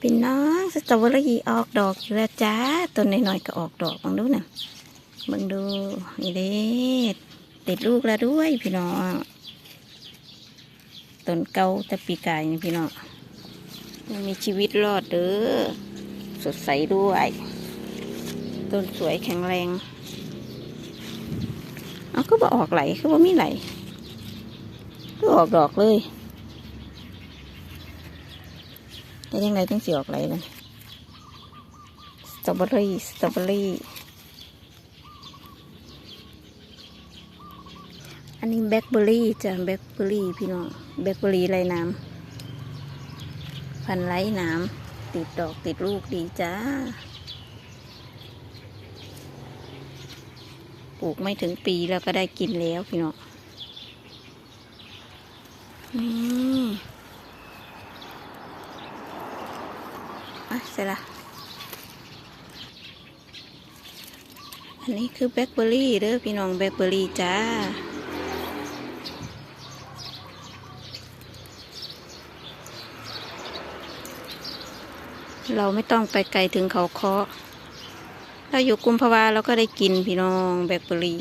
พี่น้องสตรอเบอรี่ออกดอกอยู่แล้วจ้าต้นน้อยๆก็ออกดอกบังดูนะเบังดูนี่เด้ติดลูกแล้วด้วยพี่น้องต้นเก่าต่ปีกายนี่พี่น้องยังมีชีวิตรอดเด้อสดใสด้วยต้นสวยแข็งแรงเอาก็บอออกไหลคือว่ามีไหลก็ออกดอกเลย แต่ยังไงต้องสีออกไหลนสตรอเบอรี่สตรอเบอรี่ อันนี้แบล็คเบอรี่จ้ะแบล็คเบอรี่พี่น้องแบล็คเบอรี่ไรน้ำพันไร้น้ำติดดอกติดลูกดีจ้าปลูกไม่ถึงปีแล้วก็ได้กินแล้วพี่น้องนี่ อะเสร็จละอันนี้คือแบล็คเบอร์รี่เด้อพี่น้องแบล็คเบอร์รี่จ้าเราไม่ต้องไปไกลถึงเขาเคาะเราอยู่กุมภาวาเราก็ได้กินพี่น้องแบล็คเบอร์รี่